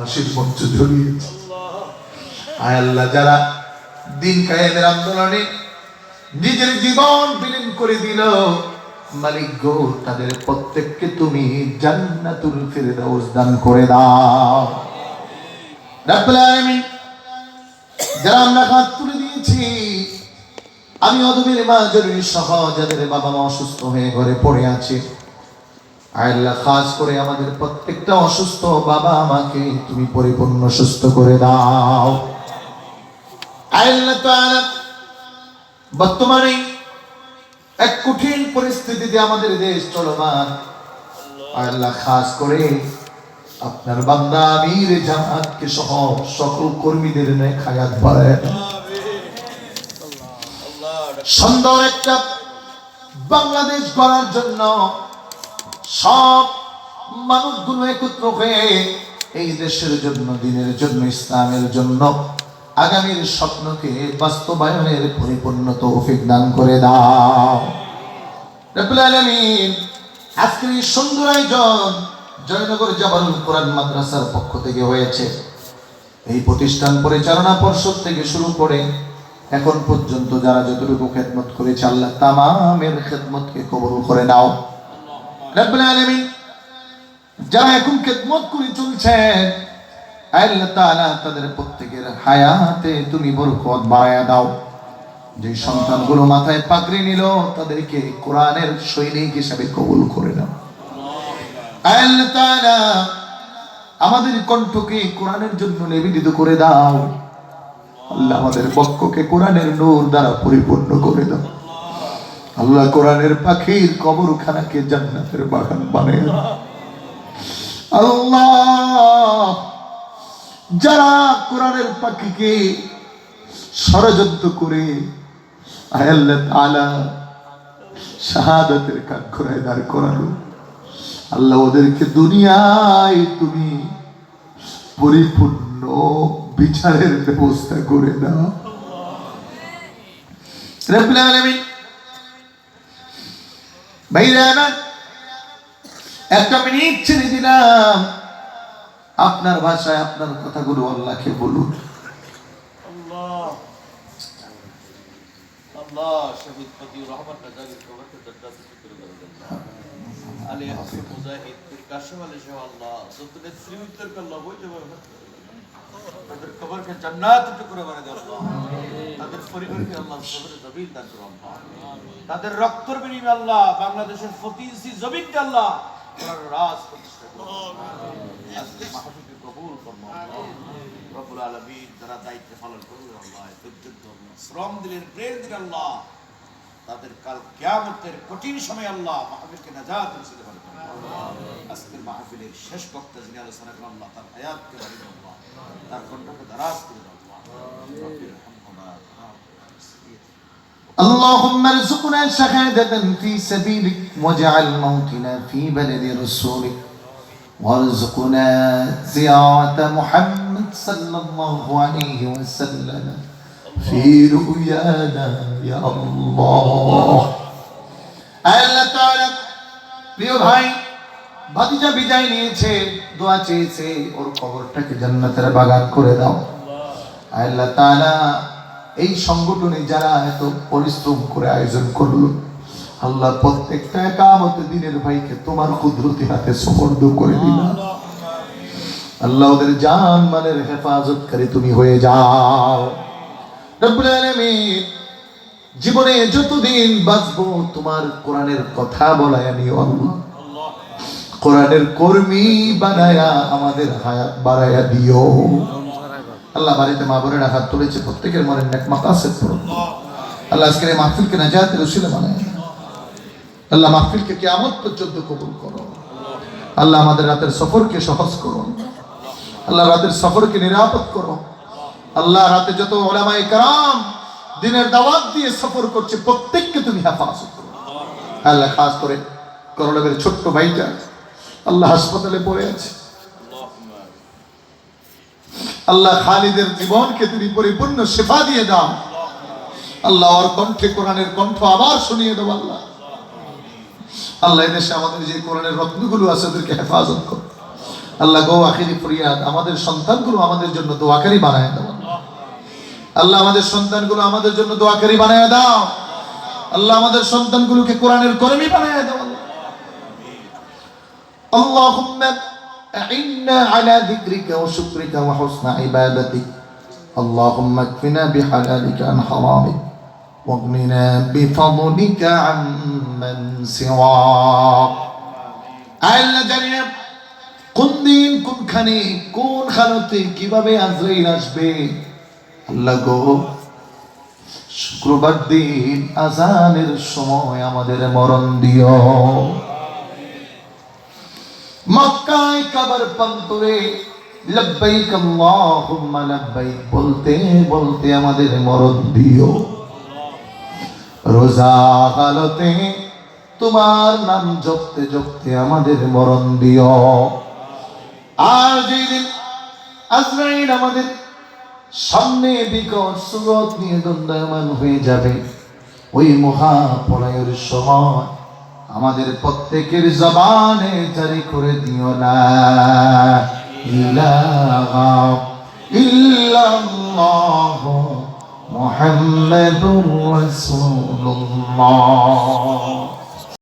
ফাঁসির মঞ্চ আয় আল্লাহ, যারা দিন কায়েমের আন্দোলনে নিজের জীবন বিলীন করে দিল, মালিক গো, তাদের প্রত্যেককে তুমি জান্নাতুল ফিরদাউস দান করে দাও। রাব্বুল আলামিন, যারা আমরা হাত তুলে দিয়েছি, আমি অদমের মা জরুরি সহ যাদের বাবা মা অসুস্থ হয়ে ঘরে পড়ে আছে আল্লাহ, খাস করে আমাদের প্রত্যেকটা অসুস্থ বাবা আমাকে তুমি পরিপূর্ণ সুস্থ করে দাও বর্তমানে এক কঠিন পরিস্থিতিতে আমাদের দেশ চলমান আল্লাহ, খাস করে আপনার বান্দা আমির জামাতকে সহ সকল কর্মীদের নেক খায়াত বাড়ায়। সুন্দর একটা বাংলাদেশ গড়ার জন্য সব মানুষগুলো একত্র হয়ে এই দেশের জন্য, দিনের জন্য, ইসলামের জন্য আগামীর স্বপ্নকে বাস্তবায়নের পরিপূর্ণ তৌফিক দান করে দাও। আলামিন আজকের এই সুন্দর আয়োজন জয়নগর জাবারুল কোরআন মাদ্রাসার পক্ষ থেকে হয়েছে। এই প্রতিষ্ঠান পরিচালনা পর্ষদ থেকে শুরু করে এখন পর্যন্ত যারা যতটুকু খেদমত করেছে, আল্লাহ তামামের খেদমতকে কবুল করে নাও। রব্বুল আলামিন এখন করে চলছেন আল্লাহ তাআলা তাদের প্রত্যেকের হায়াতে তুমি বরকত বাড়ায়া দাও। যে সন্তানগুলো মাথায় পাগড়ি নিল, তাদেরকে কোরআনের সৈনিক হিসাবে কবুল করে নাও। আল্লাহ তাআলা আমাদের কণ্ঠকে কোরআনের জন্য নিবেদিত করে দাও। আল্লাহ আমাদের বক্ষকে কোরআনের নূর দ্বারা পরিপূর্ণ করে দাও। আল্লাহ কোরআনের পাখির কবর কবরখানাকে জান্নাতের বাগান বানিয়ে আল্লাহ, যারা কোরআনের পাখিকে ষড়যন্ত্র করে আয় আল্লাহ তাআলা শাহাদাতের দাঁড় করালো, আল্লাহ ওদেরকে দুনিয়ায় তুমি পরিপূর্ণ বিচারের ব্যবস্থা করে দাও। আলামিন ভাইরা আমার একটা মিনিট ছেড়ে দিলাম। আপনার ভাষায় আপনার কথাগুলো আল্লাহকে বলুন। আল্লাহ। আল্লাহ জান্নাতে করে দেন আলী তাদের পরিবারকে আল্লাহ জবিন দান করো আল্লাহ। তাদের রক্তের বিনিময়ে আল্লাহ বাংলাদেশের জবিনকে আল্লাহ ওনার রাজ প্রতিষ্ঠা করো। আজকে মাহফিলকে কবুল করো আল্লাহ। রব্বুল আলামিন যারা দায়িত্ব পালন করবে আল্লাহ শ্রম দিলেন প্রেম দিলেন আল্লাহ, তাদের কাল কিয়ামতের কঠিন সময় আল্লাহ মাহফিলকে নাজাত করে আজকের মাহফিলের শেষ বক্তা যিনি আলোচনা করেন আল্লাহ, তার হায়াতকে আল্লাহ। তার কণ্ঠকে দারাজ করে আল্লাহ। اللهم ارزقنا شهادة في سبيلك واجعل موتنا في بلد رسولك وارزقنا زيارة محمد صلى الله عليه وسلم في رؤيانا يا الله আল্লাহ তাআলা প্রিয় ভাই ভাতিজা বিদায় নিয়েছে দোয়া চেয়েছে ওর কবরটাকে জান্নাতের বাগান করে দাও আল্লাহ তাআলা এই সংগঠনে যারা এত পরিশ্রম করে আয়োজন করল, আল্লাহ প্রত্যেকটা একামত দিনের ভাইকে তোমার কুদরতি হাতে সমর্দ করে দিলাম আল্লাহ ওদের জান মালের হেফাজতকারী তুমি হয়ে যাও। জীবনে যতদিন বাঁচবো তোমার কোরআনের কথা বলায় আমি আল্লাহ কোরআনের কর্মী বানায়া আমাদের হায়াত বাড়ায়া দিও। আল্লাহ বাড়িতে মা বোনেরা হাত তুলেছে, প্রত্যেকের মনের নেক মাকাসেদ করো। আল্লাহ আজকের এই মাহফিলকে নাজাতের উসিলে বানায় আল্লাহ মাহফিলকে কিয়ামত পর্যন্ত কবুল করো। আল্লাহ আমাদের রাতের সফরকে সহজ করো। আল্লাহ রাতের সফরকে নিরাপদ করো। আল্লাহ রাতে যত ওলামায়ে কারাম দিনের দাওয়াত দিয়ে সফর করছে, প্রত্যেককে তুমি হেফাজত করো। আল্লাহ খাস করে করোনাবের ছোট্ট ভাইটা আল্লাহ হাসপাতালে পড়ে আছে। আল্লাহ খালিদের জীবনকে তুমি পরিপূর্ণ শেফা দিয়ে দাও। আল্লাহ ওর কণ্ঠে কোরআনের কণ্ঠ আবার শুনিয়ে দেবো আল্লাহ। আল্লাহ দেশে আমাদের যে কোরআনের রত্নগুলো আছে ওদেরকে হেফাজত করো। আল্লাহ গো আখিরি ফরিয়াদ, আমাদের সন্তানগুলো আমাদের জন্য দোয়াকারি বানায় দাও। আল্লাহ আমাদের সন্তানগুলো আমাদের জন্য দোয়াকারি বানায় দাও। আল্লাহ আমাদের সন্তানগুলোকে কোরআনের কর্মী বানায় দাও আল্লাহ। أعنا على ذكرك وشكرك وحسن عبادتك اللهم اكفنا بحلالك عن حرامك واغننا بفضلك عمن سواك আল্লাহ জানি না কোন দিন কোনখানে কোন খানতে কিভাবে আজরাইল আসবে আল্লাহ গো শুক্রবার দিন আজানের সময় আমাদের মরণ দিও মক্কায় কাবার প্রান্তরে লব্বাইক আল্লাহুম্মা লব্বাইক বলতে বলতে আমাদের মরণ দিও। রোজা হালতে তোমার নাম জপতে জপতে আমাদের মরণ দিও। আর যেদিন আজরাইল আমাদের সামনে বিকট সুরত নিয়ে দণ্ডায়মান হয়ে যাবে, ওই মহাপ্রলয়ের সময় আমাদের প্রত্যেকের জবানে জারি করে দিও না। ইলাহা ইল্লাল্লাহ